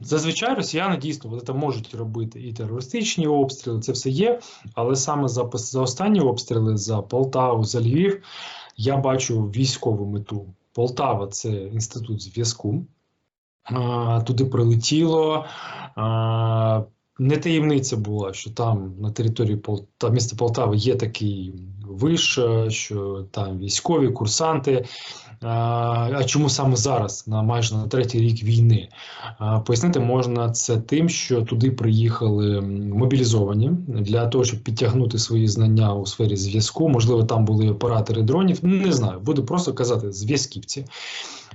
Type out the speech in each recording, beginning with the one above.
Зазвичай росіяни дійсно вони там можуть робити і терористичні обстріли, це все є. Але саме за, за останні обстріли за Полтаву, за Львів, я бачу військову мету. Полтава це інститут зв'язку. Туди прилетіло. Не таємниця була, що там на території Полта... міста Полтави є такий виш, що там військові, курсанти. А, чому саме зараз, на майже на третій рік війни? Пояснити можна це тим, що туди приїхали мобілізовані для того, щоб підтягнути свої знання у сфері зв'язку. Можливо, там були оператори дронів. Не знаю, буду просто казати зв'язківці.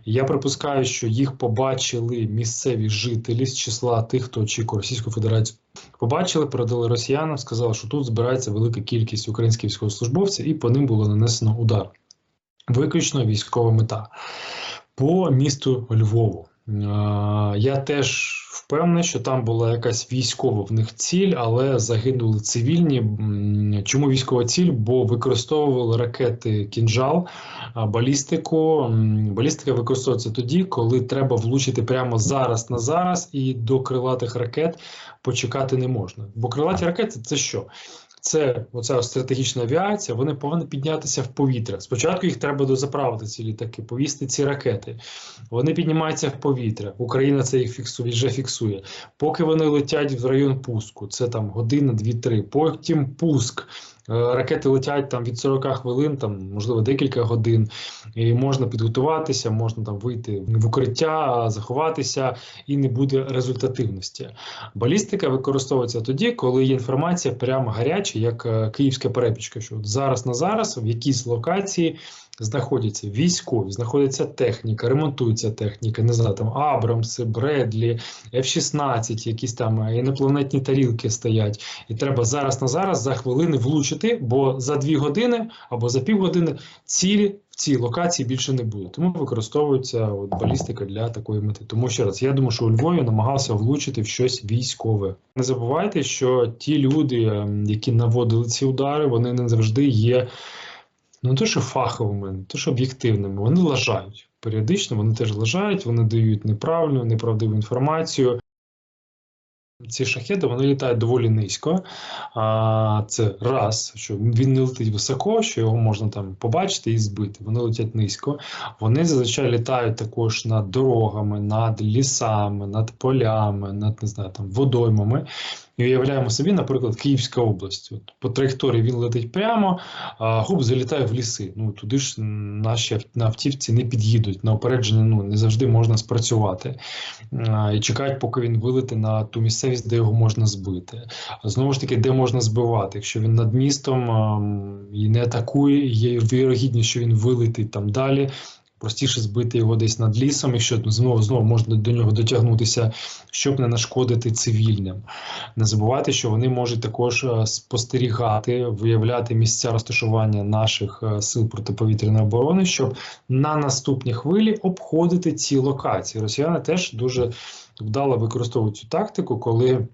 Я припускаю, що їх побачили місцеві жителі з числа тих, хто очікує Російську Федерацію. Побачили, передали росіянам, сказали, що тут збирається велика кількість українських військовослужбовців, і по ним було нанесено удар. Виключно військова мета по місту Львову. Е, Я теж впевнений, що там була якась військова в них ціль, але загинули цивільні. Чому військова ціль? Бо використовували ракети кінжал, балістику. Балістика використовується тоді, коли треба влучити прямо зараз на зараз, і до крилатих ракет почекати не можна. Бо крилаті ракети це що? Це оця стратегічна авіація, вони повинні піднятися в повітря. Спочатку їх треба дозаправити ці літаки, повісти ці ракети. Вони піднімаються в повітря. Україна це їх фіксує, вже фіксує. Поки вони летять в район пуску, це там година, дві-три. Потім пуск. Е, Ракети летять там від 40 хвилин, там можливо декілька годин, і можна підготуватися, можна там вийти в укриття, заховатися, і не буде результативності. Балістика використовується тоді, коли є інформація прямо гаряча, як е, київська перепічка. Що от зараз на зараз в якійсь локації знаходяться військові, знаходиться техніка, ремонтується техніка, не знаю, там Абрамси, Бредлі, F-16, якісь там е, інопланетні тарілки стоять. І треба зараз на зараз за хвилини влучити, бо за дві години або за півгодини цілі в цій локації більше не буде. Тому використовується от балістика для такої мети. Тому ще раз, я думаю, що у Львові намагався влучити в щось військове. Не забувайте, що ті люди, ем, які наводили ці удари, вони не завжди є не то, що фаховими, не то, що об'єктивними, вони лажають. Періодично вони теж лажають, вони дають неправильну, неправдиву інформацію. Ці шахеди вони літають доволі низько. А, це раз, що він не летить високо, що його можна там побачити і збити. Вони летять низько. Вони зазвичай літають також над дорогами, над лісами, над полями, над не знаю, там водоймами. І уявляємо собі, наприклад, Київська область. От по траєкторії він летить прямо, а губ залітає в ліси. Ну туди ж наші на автівці не під'їдуть. На опередження ну не завжди можна спрацювати а, і чекають, поки він вилетить на ту місцевість, де його можна збити. А знову ж таки, де можна збивати? Якщо він над містом ам, і не атакує, є вірогідність, що він вилетить там далі. Простіше збити його десь над лісом, якщо знову знову можна до нього дотягнутися, щоб не нашкодити цивільним. Не забувайте, що вони можуть також е, спостерігати, виявляти місця розташування наших е, сил протиповітряної оборони, щоб на наступній хвилі обходити ці локації. Росіяни теж дуже вдало використовують цю тактику, коли.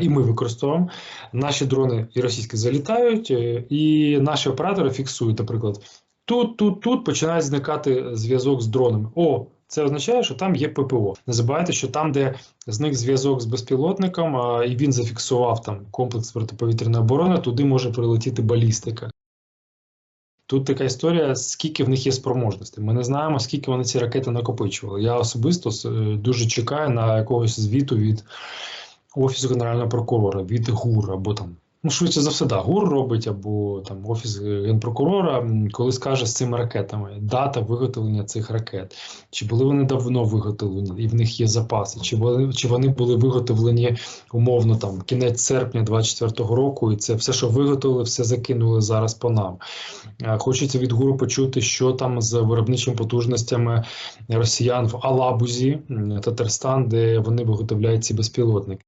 І ми використовуємо наші дрони і російські залітають, е, і наші оператори фіксують, наприклад, тут, тут, тут починає зникати зв'язок з дронами. О, це означає, що там є ППО. Не забувайте, що там, де зник зв'язок з безпілотником, а, і він зафіксував там комплекс протиповітряної оборони, туди може прилетіти балістика. Тут така історія, скільки в них є спроможностей. Ми не знаємо, скільки вони ці ракети накопичували. Я особисто е, дуже чекаю на якогось звіту від Офісу Генерального прокурора, від ГУР або там. Ну, швидше за все, да, ГУР робить або там Офіс Генпрокурора, коли скаже з цими ракетами дата виготовлення цих ракет. Чи були вони давно виготовлені, і в них є запаси, чи вони, чи вони були виготовлені умовно там кінець серпня 24-го року, і це все, що виготовили, все закинули зараз по нам. Е, Хочеться від ГУРу почути, що там з виробничими потужностями росіян в Алабузі, Татарстан, де вони виготовляють ці безпілотники.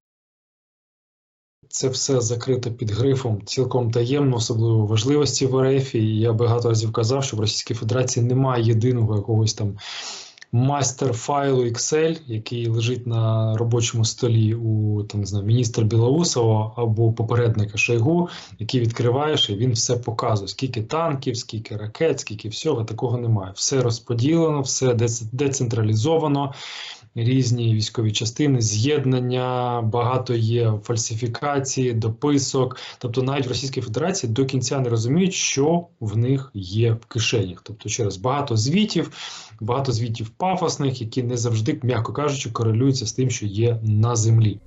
Це все закрито під грифом цілком таємно, особливо важливості в РФ. І я багато разів казав, що в Російській Федерації немає єдиного якогось там майстер файлу Excel, який лежить на робочому столі у там не знаю, міністра Білоусова або попередника Шойгу, який відкриваєш, і він все показує: скільки танків, скільки ракет, скільки всього такого немає. Все розподілено, все дец- децентралізовано. Різні військові частини, з'єднання, багато є фальсифікацій, дописок. Тобто, навіть в Російській Федерації до кінця не розуміють, що в них є в кишенях. Тобто, через багато звітів, багато звітів пафосних, які не завжди, м'яко кажучи, корелюються з тим, що є на землі.